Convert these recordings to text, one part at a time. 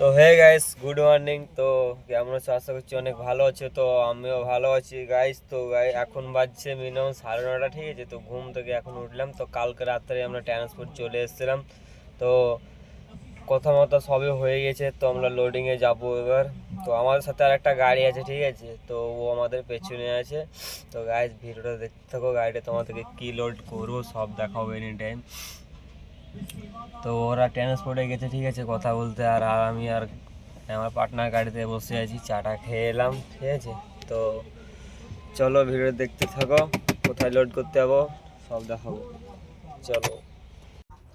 তো hey guys good morning তো কেমন আছো? আশা করছি অনেক ভালো আছো। তো আমিও ভালো আছি গাইস তো গাই এখন বাজছে মিনিমাম সাড়ে নটা, ঠিক আছে? তো ঘুম থেকে এখন উঠলাম। তো কালকে রাত্রে আমরা ট্রান্সপোর্ট চলে এসেছিলাম। তো কথা মতো সবই হয়ে গেছে। তো আমরা লোডিংয়ে যাব এবার। তো আমাদের সাথে আর একটা গাড়ি আছে, ঠিক আছে? তো ও আমাদের পেছনে আছে। তো গাইস ভিডিওটা দেখতে থাকো। গাড়িটা তোমাদেরকে কী লোড করব, সব দেখাবো এনি টাইম তো ওরা ট্রান্সপোর্টে গেছে, ঠিক আছে, কথা বলতে। আর আমি আর আমার পার্টনার গাড়িতে বসে আছি, চাটা খেয়ে এলাম, ঠিক আছে? তো চলো ভিডিও দেখতে থাকো, কোথায় লোড করতে যাব, সব দেখাবো। চলো।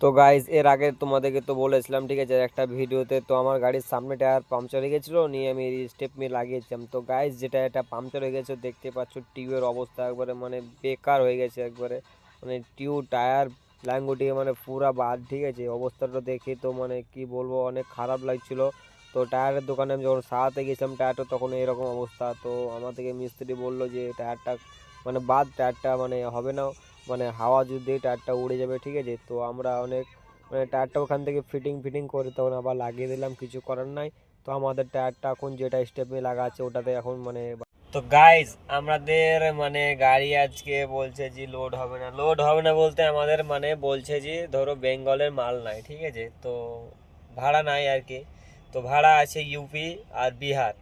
তো গাইজ এর আগে তোমাদেরকে তো বলেছিলাম, ঠিক আছে, একটা ভিডিওতে তো আমার গাড়ির সামনে টায়ার পাংচার হয়ে গেছিল, নিয়ে আমি স্টেপ নিয়ে লাগিয়েছিলাম। তো গাইজ যেটা এটা পাংচার হয়ে গেছে, দেখতে পাচ্ছ টিউবের অবস্থা একবারে মানে বেকার হয়ে গেছে একবারে। মানে টিউব টায়ার ল্যাঙ্গুটি মানে পুরা বাদ, ঠিক আছে? অবস্থাটা দেখে তো মানে কি বলব, অনেক খারাপ লাগছিল। তো টায়ারের দোকানে আমি যখন সারাতে গেছিলাম টায়ারটা তখন এরকম অবস্থা। তো আমার থেকে মিস্ত্রি বলল যে টায়ারটা মানে বাদ টায়ারটা মানে হবে না। মানে হাওয়া যদি টায়ারটা উড়ে যাবে, ঠিক আছে? তো আমরা অনেক মানে টায়ারটা ওখান থেকে ফিটিং ফিটিং করে তখন আবার লাগিয়ে দিলাম, কিছু করার নাই। তো আমাদের টায়ারটা এখন যেটা স্টেপে লাগা আছে, ওটাতে এখন মানে তো গাইজ আমাদের মানে গাড়ি আজকে বলছে যে লোড হবে না। লোড হবে না বলতে আমাদের মানে বলছে যে ধরো বেঙ্গলের মাল নাই, ঠিক আছে? তো ভাড়া নাই আর কি। তো ভাড়া আছে ইউপি আর বিহার।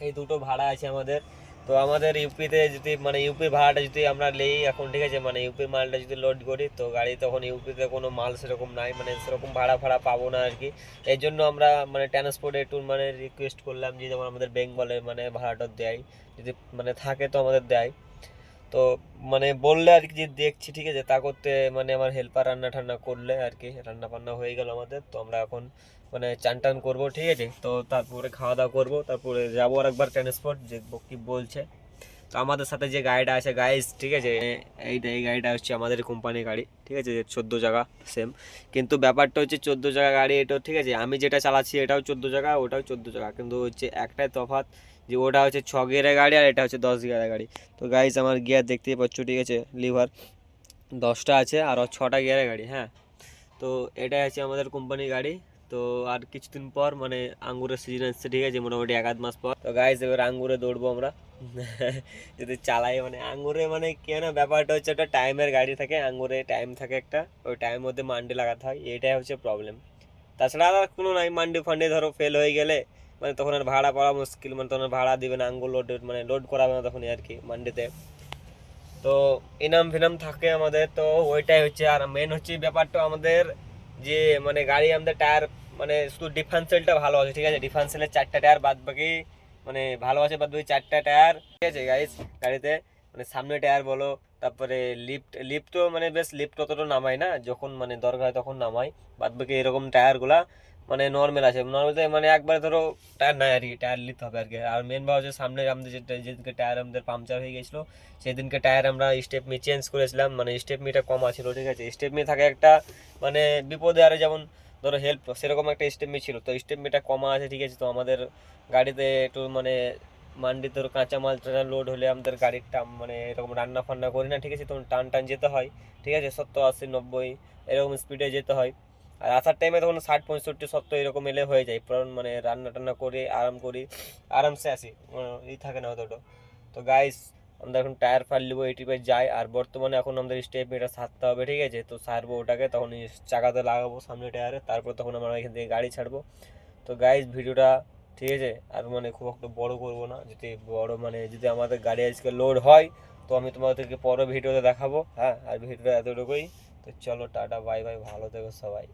এই দুটো ভাড়া আছে আমাদের। তো আমাদের ইউপিতে যদি মানে ইউপি ভাড়াটা যদি আমরা নেই এখন, ঠিক আছে? মানে ইউপির মালটা যদি লোড করি, তো গাড়ি তখন ইউপিতে কোনো মাল সেরকম নাই। মানে সেরকম ভাড়া ফাড়া পাবো না আর কি। এই জন্য আমরা মানে ট্রান্সপোর্টে একটু মানে রিকোয়েস্ট করলাম যে যেমন আমাদের বেঙ্গলে মানে ভাড়াটা দেয়। যদি মানে থাকে তো আমাদের দেয়। তো মানে বললে আর কি যে দেখছি, ঠিক আছে? তা করতে মানে আমার হেল্পার রান্না টান্না করলে আর কি, রান্না বান্না হয়ে গেল আমাদের। তো আমরা এখন মানে চান টান করব, ঠিক আছে? তো তারপরে খাওয়া দাওয়া করব, তারপরে যাব আর একবার ট্রান্সপোর্ট দেখব কি বলছে। তো আমাদের সাথে যে গাড়িটা আছে গাইস ঠিক আছে? এইটা, এই গাড়িটা হচ্ছে আমাদের কোম্পানির গাড়ি, ঠিক আছে? চোদ্দ জায়গা সেম কিন্তু ব্যাপারটা হচ্ছে চোদ্দ জায়গা গাড়ি এটাও ঠিক আছে? আমি যেটা চালাচ্ছি, এটাও চোদ্দ জায়গা, ওটাও চোদ্দ জায়গা। কিন্তু হচ্ছে একটাই তফাৎ যে ওটা হচ্ছে ছ গিয়ারের গাড়ি আর এটা হচ্ছে দশ গিয়ারের গাড়ি। তো গাইস আমার গিয়ার দেখতেই পাচ্ছ, ঠিক আছে? লিভার দশটা আছে আর ছটা গিয়ারের গাড়ি হ্যাঁ? তো এটাই আছে আমাদের কোম্পানির গাড়ি। তো আর কিছুদিন পর মানে আঙ্গুরের সিজন আসছে, ঠিক আছে, মোটামুটি এক আধ মাস পর। তো গাইস এবার আঙ্গুরে দৌড়বো আমরা। যদি চালাই মানে আঙ্গুরে মানে কেন ব্যাপারটা হচ্ছে একটা টাইমের গাড়ি থাকে, আঙ্গুরে টাইম থাকে একটা। ওই টাইমের মধ্যে মান্ডি লাগাতে হয়, এটাই হচ্ছে প্রবলেম তাছাড়া আর কোনো নাই, মান্ডি ফান্ডি ধরো ফেল হয়ে গেলে মানে তখন আর ভাড়া পাওয়া মুশকিল মানে তখন ভাড়া দিবে না, আঙ্গুর লোড মানে লোড করাবে না তখন আর কি মান্ডিতে। তো ইনাম ফিনাম থাকে আমাদের, তো ওইটাই হচ্ছে, আর মেন হচ্ছে ব্যাপারটা আমাদের যে মানে গাড়ি আমাদের টায়ার মানে শুধু ডিফারেন্সিয়ালটা ভালো আছে, ঠিক আছে? ডিফারেন্সিয়ালের চারটা টায়ার বাদ বাকি মানে ভালো আছে বাদ বাকি চারটা টায়ার ঠিক আছে গাইস গাড়িতে মানে সামনে টায়ার বলো, তারপরে লিফট লিফট তো মানে বেশ লিফট অতটা নামাই না, যখন মানে দরকার হয় তখন নামাই বাদ বাকি এরকম টায়ারগুলা মানে নর্মাল আছে। নর্মাল মানে একবারে ধরো টায়ার নাই আর কি টায়ার নিতে হবে আর কি। আর মেন বা হচ্ছে সামনে আমাদের যেদিনকে টায়ার আমাদের পাংচার হয়ে গেছিল সেদিনকে টায়ার আমরা স্টেপমি চেঞ্জ করেছিলাম। মানে স্টেপমিটা কম ছিল ঠিক আছে? স্টেপমি থাকে একটা মানে বিপদে আরে যেমন ধরো হেল্প সেরকম একটা স্টেপমি ছিল। তো স্টেপমিটা কমা আছে, ঠিক আছে? তো আমাদের গাড়িতে একটু মানে মান্ডি ধরো কাঁচামাল টাল লোড হলে আমাদের গাড়ির টাম মানে এরকম রান্না ফান্না করি না, ঠিক আছে? তখন টান টান যেতে হয়, ঠিক আছে? সত্তর, আশি, নব্বই, এরকম স্পিডে যেতে হয়। আর আসার টাইমে তখন ষাট, পঁয়ষট্টি, সত্তর এরকম এলে হয়ে যায়। কারণ মানে রান্না টান্না করে, আরাম করি, আরামসে আসি। ই থাকে না অতটা। তো গাইস আমরা এখন টায়ার ফার নিবো এই টিপে যাই, আর বর্তমানে এখন আমাদের স্টেপ এটা সারতে হবে, ঠিক আছে? তো সারবো ওটাকে, তখন চাকাতে লাগাবো সামনে টায়ারে তারপর তখন আমরা এখান থেকে গাড়ি ছাড়বো। তো গাইস ভিডিওটা ঠিক আছে? আর মানে খুব একটা বড় করব না, যদি বড় মানে যদি আমাদের গাড়ি আজকে লোড হয়, তো আমি তোমাদেরকে পরে ভিডিওতে দেখাবো হ্যাঁ? আর ভিডিওটা এতটুকুই। তো চলো, টাটা বাই বাই ভালো থেকো সবাই।